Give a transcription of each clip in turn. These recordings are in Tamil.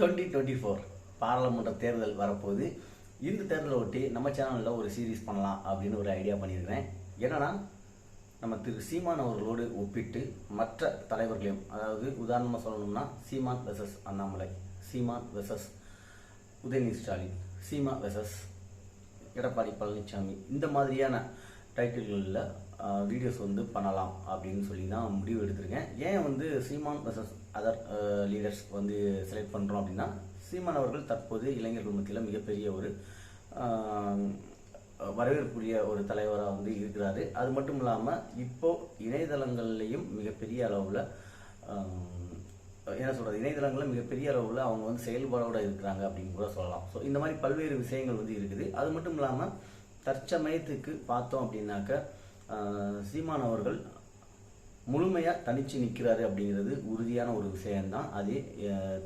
டுவெண்ட்டி டுவெண்ட்டி ஃபோர் பாராளுமன்ற தேர்தல் வரப்போகுது. இந்த தேர்தலை ஒட்டி நம்ம சேனலில் ஒரு சீரிஸ் பண்ணலாம் அப்படின்னு ஒரு ஐடியா பண்ணியிருக்கிறேன். என்னன்னா நம்ம திரு சீமான் அவர்களோடு ஒப்பிட்டு மற்ற தலைவர்களையும் அதாவது உதாரணமாக சொல்லணும்னா Seeman versus Annamalai Seeman versus Udhayanidhi Stalin Seeman versus Edappadi Palaniswami இந்த மாதிரியான டைட்டில்களில் வீடியோஸ் வந்து பண்ணலாம் அப்படின்னு சொல்லி தான் முடிவு எடுத்திருக்கேன். ஏன் வந்து சீமான் வர்சஸ் அதர் லீடர்ஸ் வந்து செலக்ட் பண்ணுறோம் அப்படின்னா சீமான் அவர்கள் தற்போது இளைஞர்கள் மத்தியில் மிகப்பெரிய ஒரு வரவேற்புரிய ஒரு தலைவராக வந்து இருக்கிறாரு. அது மட்டும் இல்லாமல் இப்போது இணையதளங்கள்லையும் மிகப்பெரிய அளவில் என்ன சொல்கிறது இணையதளங்களில் மிகப்பெரிய அளவில் அவங்க வந்து செயல்பாடோட இருக்கிறாங்க அப்படின்னு கூட சொல்லலாம். ஸோ இந்த மாதிரி பல்வேறு விஷயங்கள் வந்து இருக்குது. அது மட்டும் இல்லாமல் தற்சமயத்துக்கு பார்த்தோம் அப்படின்னாக்க சீமான் அவர்கள் முழுமையாக தனிச்சு நிற்கிறாரு அப்படிங்கிறது உறுதியான ஒரு விஷயம்தான். அது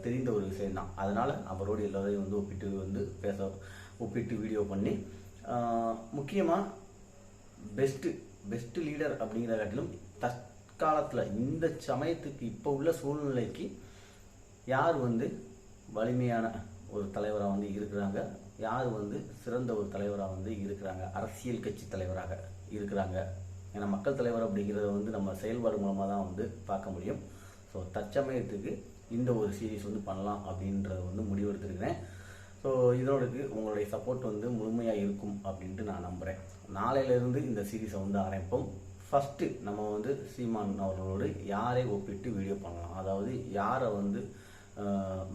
தெரிந்த ஒரு விஷயம்தான். அதனால் அவரோடு எல்லோரையும் வந்து ஒப்பிட்டு வந்து பேச ஒப்பிட்டு வீடியோ பண்ணி முக்கியமாக பெஸ்ட்டு பெஸ்ட் லீடர் அப்படிங்கிற காட்டிலும் தற்காலத்தில் இந்த சமயத்துக்கு இப்போ உள்ள சூழ்நிலைக்கு யார் வந்து வலிமையான ஒரு தலைவராக வந்து இருக்கிறாங்க? யார் வந்து சிறந்த ஒரு தலைவராக வந்து இருக்கிறாங்க? அரசியல் கட்சி தலைவராக இருக்கிறாங்க. ஏன்னா மக்கள் தலைவர் அப்படிங்கிறத வந்து நம்ம செயல்பாடு மூலமாக தான் வந்து பார்க்க முடியும். ஸோ தற்சமயத்துக்கு இந்த ஒரு சீரீஸ் வந்து பண்ணலாம் அப்படின்றத வந்து முடிவெடுத்திருக்கிறேன். ஸோ இதோடக்கு உங்களுடைய சப்போர்ட் வந்து முழுமையாக இருக்கும் அப்படின்ட்டு நான் நம்புகிறேன் நாளையிலேருந்து இந்த சீரீஸை வந்து ஆரம்பிப்போம். ஃபஸ்ட்டு நம்ம வந்து சீமான் அவர்களோடு யாரை ஒப்பிட்டு வீடியோ பண்ணலாம்? அதாவது யாரை வந்து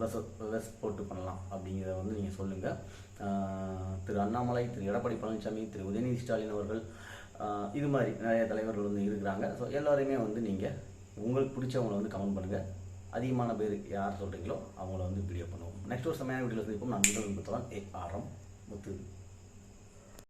வெஸ் வெஸ் போட்டு பண்ணலாம். அப்படிங்கிறத வந்து நீங்கள் சொல்லுங்கள் திரு அண்ணாமலை திரு எடப்பாடி பழனிசாமி திரு உதயநிதி ஸ்டாலின் அவர்கள் இது மாதிரி நிறைய தலைவர்கள் வந்து இருக்கிறாங்க. ஸோ எல்லோரையுமே வந்து நீங்கள் உங்களுக்கு பிடிச்சவங்களை வந்து கமெண்ட் பண்ணுங்கள் அதிகமான பேர் யார் சொல்கிறீங்களோ அவங்கள வந்து வீடியோ பண்ணுவோம். நெக்ஸ்ட் ஒரு சமையான வீடியோவில் சந்திப்போம். நான் வீடியோ முத்துவான் ஏ ஆரம் முத்து.